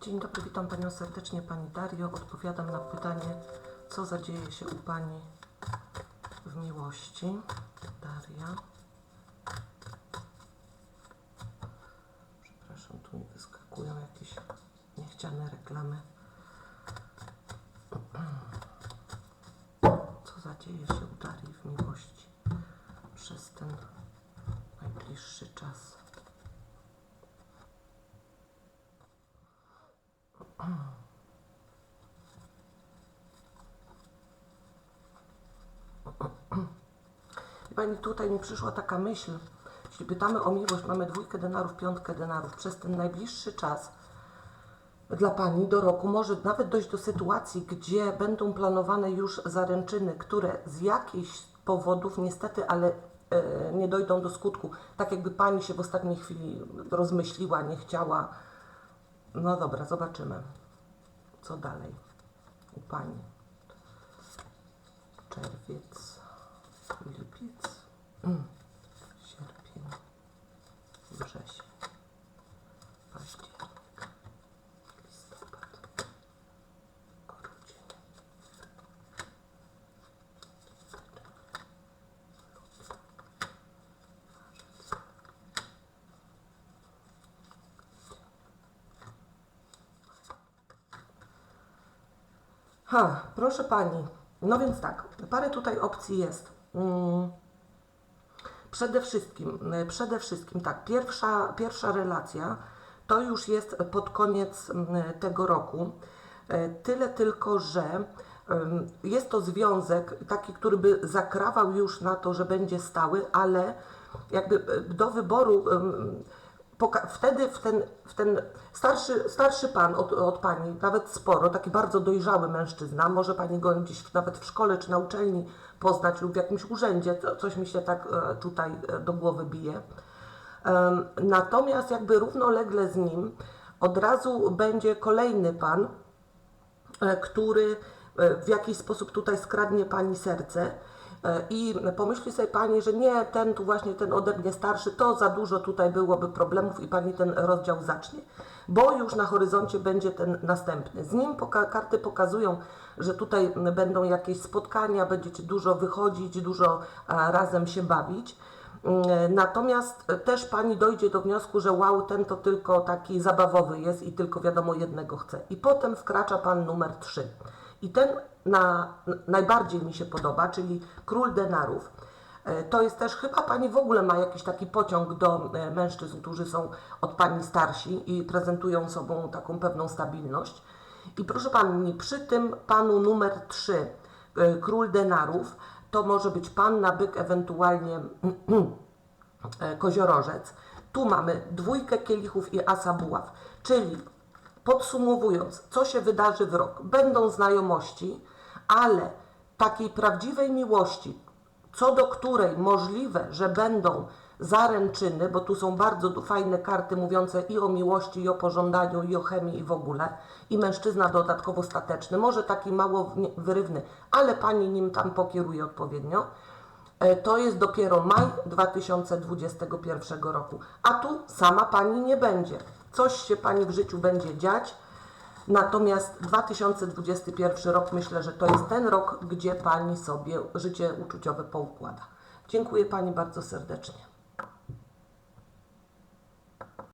Dzień dobry, witam Panią serdecznie, Pani Dario. Odpowiadam na pytanie, co zadzieje się u Pani w miłości. Daria. Przepraszam, tu mi wyskakują jakieś niechciane reklamy. Co zadzieje się u Darii w miłości przez ten najbliższy czas? Pani, tutaj mi przyszła taka myśl, jeśli pytamy o miłość, mamy dwójkę denarów, piątkę denarów, przez ten najbliższy czas dla Pani do roku może nawet dojść do sytuacji, gdzie będą planowane już zaręczyny, które z jakichś powodów niestety, ale e, nie dojdą do skutku. Tak jakby Pani się w ostatniej chwili rozmyśliła, nie chciała. No dobra, zobaczymy. Co dalej u Pani? Czerwiec, Ha, proszę pani. No więc tak, parę tutaj opcji jest. Mm. Przede wszystkim, przede wszystkim tak, pierwsza, pierwsza relacja to już jest pod koniec mm, tego roku. Y, Tyle tylko, że jest to związek taki, który by zakrawał już na to, że będzie stały, ale jakby do wyboru wtedy w ten, w ten starszy, starszy pan od, od pani, nawet sporo, taki bardzo dojrzały mężczyzna, może pani go gdzieś nawet w szkole czy na uczelni poznać lub w jakimś urzędzie, co- coś mi się tak e, tutaj e, do głowy bije. Natomiast jakby równolegle z nim od razu będzie kolejny pan, e, który w jakiś sposób tutaj skradnie Pani serce i pomyśli sobie Pani, że nie, ten tu właśnie, ten ode mnie starszy, to za dużo tutaj byłoby problemów i Pani ten rozdział zacznie, bo już na horyzoncie będzie ten następny. Z nim poka- karty pokazują, że tutaj będą jakieś spotkania, będziecie dużo wychodzić, dużo a, razem się bawić. Mm, Natomiast też pani dojdzie do wniosku, że wow, ten to tylko taki zabawowy jest i tylko wiadomo jednego chce. I potem wkracza pan numer 3. I ten na, najbardziej mi się podoba, czyli król denarów. E, To jest też, chyba pani w ogóle ma jakiś taki pociąg do e, mężczyzn, którzy są od pani starsi i prezentują sobą taką pewną stabilność. I proszę pani, przy tym panu numer 3, e, król denarów, to może być pan na byk, ewentualnie koziorożec. Tu mamy dwójkę kielichów i asa buław, czyli podsumowując, co się wydarzy w rok. Będą znajomości, ale takiej prawdziwej miłości, co do której możliwe, że będą zaręczyny, bo tu są bardzo fajne karty mówiące i o miłości, i o pożądaniu, i o chemii, i w ogóle. I mężczyzna dodatkowo stateczny, może taki mało wyrywny, ale pani nim tam pokieruje odpowiednio. E, To jest dopiero maj 2021 roku. A tu sama pani nie będzie. Coś się pani w życiu będzie dziać. Natomiast 2021 rok myślę, że to jest ten rok, gdzie pani sobie życie uczuciowe poukłada. Dziękuję pani bardzo serdecznie.